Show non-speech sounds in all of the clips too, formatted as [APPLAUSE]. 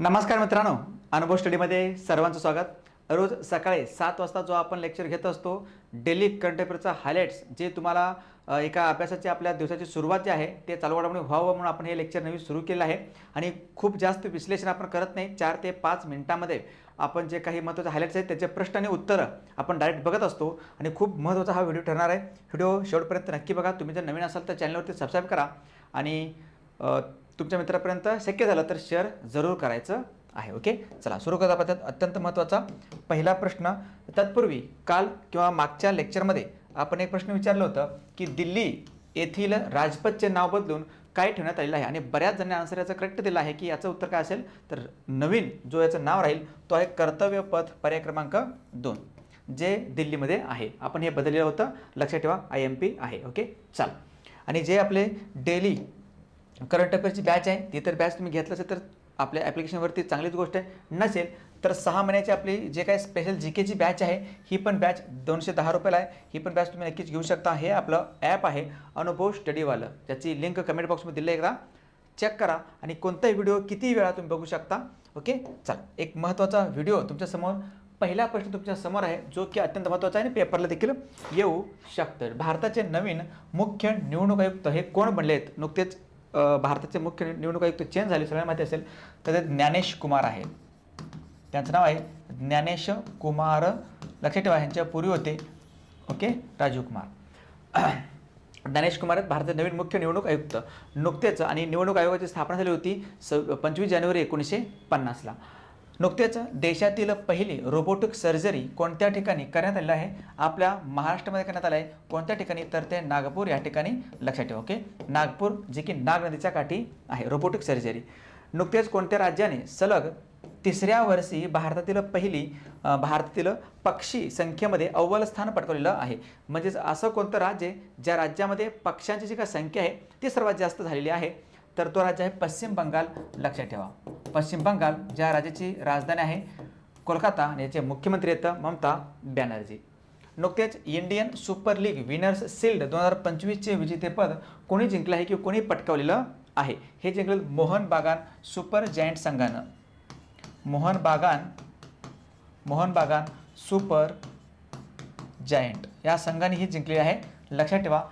नमस्कार मित्रांनो अनुभव स्टडीमध्ये सर्वांचं स्वागत. रोज सकाळी सात वाजता जो आपण लेक्चर घेत असतो डेली करंट अफेअरचा हायलाईट्स जे तुम्हाला एका अभ्यासाची आपल्या दिवसाची सुरुवात जी आहे ते चालवडामुळे व्हावं म्हणून आपण हे लेक्चर नवीन सुरू केलं आहे. आणि खूप जास्त विश्लेषण आपण करत नाही चार ते पाच मिनटामध्ये आपण जे काही महत्त्वाचे हायलाईट्स आहेत त्याचे प्रश्न आणि उत्तरं आपण डायरेक्ट बघत असतो. आणि खूप महत्त्वाचा हा व्हिडिओ ठरणार आहे. व्हिडिओ शेवटपर्यंत नक्की बघा. तुम्ही जर नवीन असाल तर चॅनलवरती सबस्क्राईब करा. आणि तुमच्या मित्रापर्यंत शक्य झालं तर शेअर जरूर करायचं आहे ओके चला सुरू करता पद्धत अत्यंत महत्त्वाचा पहिला प्रश्न. तत्पूर्वी काल किंवा मागच्या लेक्चरमध्ये आपण एक प्रश्न विचारलं होतं की दिल्ली येथील राजपथचे नाव बदलून काय ठेवण्यात आलेलं आहे? आणि बऱ्याच जणांनी आन्सर याचं करेक्ट दिलं आहे की याचं उत्तर काय असेल? तर नवीन जो याचं नाव राहील तो आहे कर्तव्य पथ पर्याय क्रमांक दोन जे दिल्लीमध्ये आहे. आपण हे बदललेलं होतं. लक्षात ठेवा आय एम पी आहे ओके चाल. आणि जे आपले डेली करंट अफेअरची बॅच आहे ती तर बॅच तुम्ही घेतलं असेल तर आपल्या ॲप्लिकेशनवरती चांगलीच गोष्ट आहे. नसेल तर सहा महिन्याची आपली जे काही स्पेशल जी केची बॅच आहे ही पण बॅच दोनशे दहा रुपयाला आहे. ही पण बॅच तुम्ही नक्कीच घेऊ शकता. हे आपलं ॲप आहे अनुभव स्टडीवालं. ज्याची लिंक कमेंट बॉक्समध्ये दिली एकदा. चेक करा आणि कोणताही व्हिडिओ किती वेळा तुम्ही बघू शकता. ओके चला एक महत्त्वाचा व्हिडिओ तुमच्यासमोर पहिला प्रश्न तुमच्यासमोर आहे जो की अत्यंत महत्त्वाचा आहे आणि पेपरला देखील येऊ शकतं. भारताचे नवीन मुख्य निवडणूक आयुक्त हे कोण बनले आहेत नुकतेच भारताचे मुख्य निवडणूक आयुक्त चेंज झाले सगळ्यांना माहिती असेल. तर ते ज्ञानेश कुमार आहे त्यांचं नाव आहे ज्ञानेश कुमार. लक्षात ठेवा ह्यांच्या पूर्वी होते. ओके? राजीव कुमार. [CLEARS THROAT] ज्ञानेश कुमार आहेत भारताचे नवीन मुख्य निवडणूक आयुक्त. नुकतेच आणि निवडणूक आयोगाची स्थापना झाली होती स पंचवीस जानेवारी एकोणीसशे पन्नासला. नुकतेच देशातील पहिली रोबोटिक सर्जरी कोणत्या ठिकाणी करण्यात आलेलं आहे? आपल्या महाराष्ट्रामध्ये करण्यात आलं आहे. कोणत्या ठिकाणी? तर ते नागपूर या ठिकाणी लक्षात ठेवा ओके? नागपूर जे की नाग नदीच्या काठी आहे रोबोटिक सर्जरी नुकतेच कोणत्या राज्याने सलग तिसऱ्या वर्षी भारतातील पहिली भारतातील पक्षी संख्येमध्ये अव्वल स्थान पटकवलेलं आहे. म्हणजेच असं कोणतं राज्य आहे ज्या राज्यामध्ये पक्ष्यांची जी काय संख्या आहे ती सर्वात जास्त झालेली आहे? तर तो राज्य आहे पश्चिम बंगाल. लक्षात ठेवा. पश्चिम बंगाल ज्या राज्याची राजधानी आहे कोलकाता आणि याचे मुख्यमंत्री येतं ममता बॅनर्जी. नुकतेच Indian super league winners shield दोन हजार पंचवीसचे विजेतेपद कोणी जिंकलं आहे किंवा कोणी पटकावलेलं आहे? हे जिंकलं मोहन बागान सुपर जायंट संघानं. मोहन बागान मोहन बागान सुपर जायंट या संघाने ही जिंकली आहे. लक्षात ठेवा.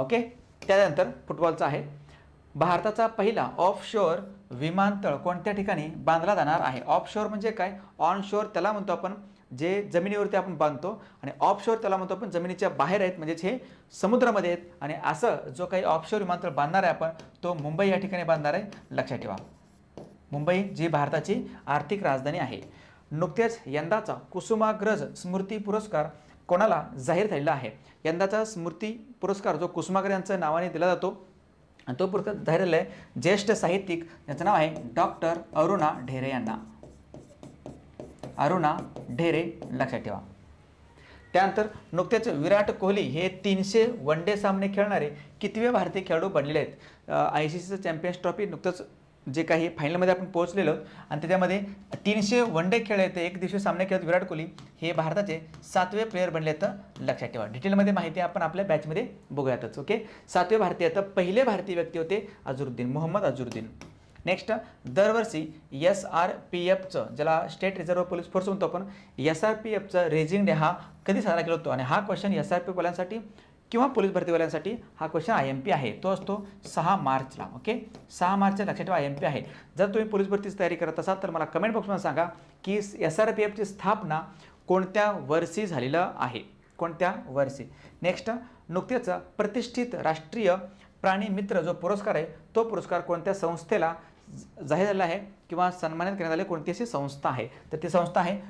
ओके त्यानंतर फुटबॉलचं आहे. भारताचा पहिला ऑफशोअर विमानतळ कोणत्या ठिकाणी बांधला जाणार आहे? ऑफशोअर म्हणजे काय? ऑनशोअर त्याला म्हणतो आपण जे जमिनीवरती आपण बांधतो आणि ऑफशोअर त्याला म्हणतो आपण जमिनीच्या बाहेर आहेत म्हणजेच हे समुद्रामध्ये आहेत. आणि असं जो काही ऑफशोअर विमानतळ बांधणार आहे आपण तो मुंबई या ठिकाणी बांधणार आहे. लक्षात ठेवा. मुंबई जी भारताची आर्थिक राजधानी आहे. नुकतेच यंदाचा कुसुमाग्रज स्मृती पुरस्कार कोणाला जाहीर झालेला आहे? यंदाचा स्मृती पुरस्कार जो कुसुमाग्रज यांच्या नावाने दिला जातो आणि तो पुरस्कार जाहीर आहे ज्येष्ठ साहित्यिक ज्याचं नाव आहे डॉक्टर अरुणा ढेरे यांना. अरुणा ढेरे लक्षात ठेवा. त्यानंतर नुकतेच विराट कोहली हे तीनशे वन डे सामने खेळणारे कितवे भारतीय खेळाडू बनलेले आहेत? आय सी सीचं चॅम्पियन्स ट्रॉफी नुकतंच जे काही फायनलमध्ये आपण पोहोचलेलो आणि त्याच्यामध्ये तीनशे वन डे खेळ आहेत एक दिवशी सामने खेळत विराट कोहली हे भारताचे सातवे प्लेअर बनले तर लक्षात ठेवा. डिटेलमध्ये माहिती आपण आपल्या बॅचमध्ये बघूयातच ओके सातवे भारतीय तर पहिले भारतीय व्यक्ती होते अझरुद्दीन मोहम्मद अझरुद्दीन नेक्स्ट दरवर्षी एस आर पी एफचं ज्याला स्टेट रिझर्व्ह पोलीस फोर्स म्हणतो आपण एस आर पी एफचं रेझिंग डे हा कधी साजरा केला होतो? आणि हा क्वेश्चन एस आर पी वाल्यांसाठी किंवा पोलीस भरतीवाल्यांसाठी हा क्वेश्चन आय एम पी आहे. तो असतो सहा मार्चला ओके सहा मार्चच्या लक्षात ठेवा आय एम पी आहे. जर तुम्ही पोलीस भरतीची तयारी करत असाल तर मला कमेंट बॉक्समध्ये सांगा की एस आर पी एफची स्थापना कोणत्या वर्षी झालेलं आहे? कोणत्या वर्षी? नेक्स्ट नुकतेच प्रतिष्ठित राष्ट्रीय प्राणी मित्र जो पुरस्कार आहे तो पुरस्कार कोणत्या संस्थेला जाहीर झाला आहे? किंवा सन्मानित करण्यात आले कोणती अशी संस्था आहे? तर ती संस्था आहे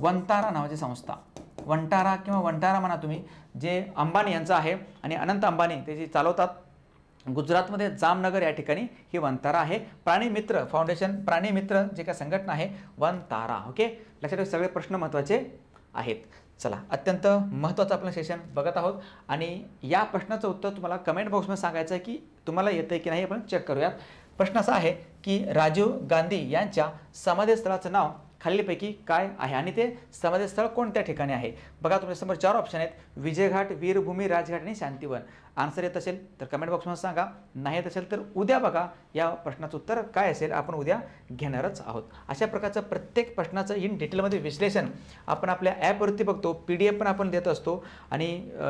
वंतारा नावाची संस्था. वंटारा किंवा वंटारा म्हणा तुम्ही जे अंबानी यांचं आहे आणि अनंत अंबानी ते जे चालवतात गुजरातमध्ये जामनगर या ठिकाणी ही वनतारा आहे. प्राणी मित्र फाउंडेशन प्राणी मित्र जे काय संघटना आहे वनतारा ओके लक्षात ठेवा सगळे प्रश्न महत्त्वाचे आहेत. चला अत्यंत महत्त्वाचं आपलं सेशन बघत आहोत. आणि या प्रश्नाचं उत्तर तुम्हाला कमेंट बॉक्समध्ये सांगायचं आहे की तुम्हाला येतं आहे की नाही आपण चेक करूयात. प्रश्न असा आहे की राजीव गांधी यांच्या समाधीस्थळाचं नाव खालीलपैकी काय आहे? आणि ते समाधीस्थळ कोणत्या ठिकाणी आहे? बघा तुमच्यासमोर चार ऑप्शन आहेत. विजयघाट वीरभूमी राजघाट आणि शांतीवन. आन्सर येत असेल तर कमेंट बॉक्समध्ये सांगा. नाही येत असेल तर उद्या बघा. या प्रश्नाचं उत्तर काय असेल आपण उद्या घेणारच आहोत. अशा प्रकारचं प्रत्येक प्रश्नाचं इन डिटेलमध्ये विश्लेषण आपण आपल्या ॲपवरती बघतो. पी डी एफ पण आपण देत असतो. आणि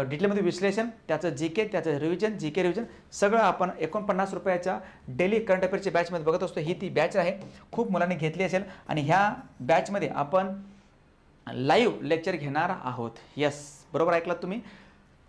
डिटेलमध्ये विश्लेषण त्याचं जी के त्याचं रिव्हिजन जी के रिव्हिजन सगळं आपण एकोणपन्नास रुपयाच्या डेली करंट अफेअरच्या बॅचमध्ये बघत असतो. ही ती बॅच आहे. खूप मुलांनी घेतली असेल. आणि ह्या बॅचमध्ये आपण लाईव्ह लेक्चर घेणार आहोत. यस बरोबर ऐकलात तुम्ही?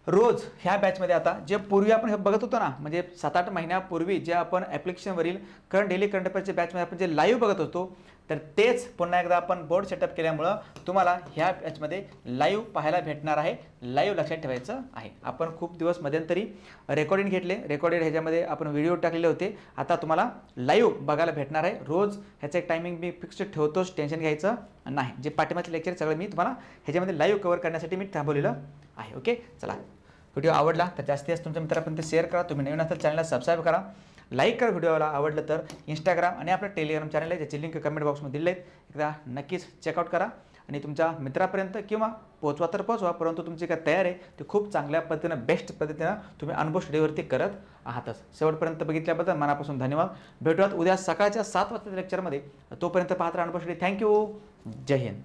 रोज ह्या बॅचमध्ये आता जे पूर्वी आपण हे बघत होतो ना म्हणजे सात आठ महिन्यापूर्वी जे आपण ॲप्लिकेशनवरील करंट डेली करंट अफेअरच्या बॅचमध्ये आपण जे लाईव्ह बघत होतो तर तेच पुन्हा एकदा आपण बोर्ड सेटअप केल्यामुळं तुम्हाला ह्या बॅचमध्ये लाईव्ह पाहायला भेटणार आहे. लाईव्ह लक्षात ठेवायचं आहे. आपण खूप दिवस मध्यंतरी रेकॉर्डिंग घेतले. रेकॉर्डेड ह्याच्यामध्ये आपण व्हिडिओ टाकलेले होते. आता तुम्हाला लाईव्ह बघायला भेटणार आहे. रोज ह्याचं एक टायमिंग मी फिक्स ठेवतोच. टेन्शन घ्यायचं नाही. जे पाठिंबाचे लेक्चर सगळं मी तुम्हाला ह्याच्यामध्ये लाईव्ह कवर करण्यासाठी मी थांबवलेलं आहे. ओके चला. व्हिडिओ आवडला तर जास्तीत जास्त तुमच्या मित्रापर्यंत शेअर करा. तुम्ही नवीन असाल चॅनलला सबस्क्राईब करा. लाईक करा व्हिडिओला आवडलं तर इंस्टाग्राम आणि आपलं टेलिग्राम चॅनल आहे ज्याची लिंक कमेंट बॉक्समध्ये दिले आहेत एकदा नक्कीच चेकआउट करा आणि तुमच्या मित्रापर्यंत किंवा पोचवा तर पोचवा परंतु तुमची काय तयार आहे ती खूप चांगल्या पद्धतीनं बेस्ट पद्धतीनं तुम्ही अनुभव स्टडीवरती करत आहातच. शेवटपर्यंत बघितल्याबद्दल मनापासून धन्यवाद. भेटूयात उद्या सकाळच्या सात वाजता लेक्चरमध्ये तोपर्यंत पाहत राहा अनुभव स्टडी थँक्यू जय हिंद.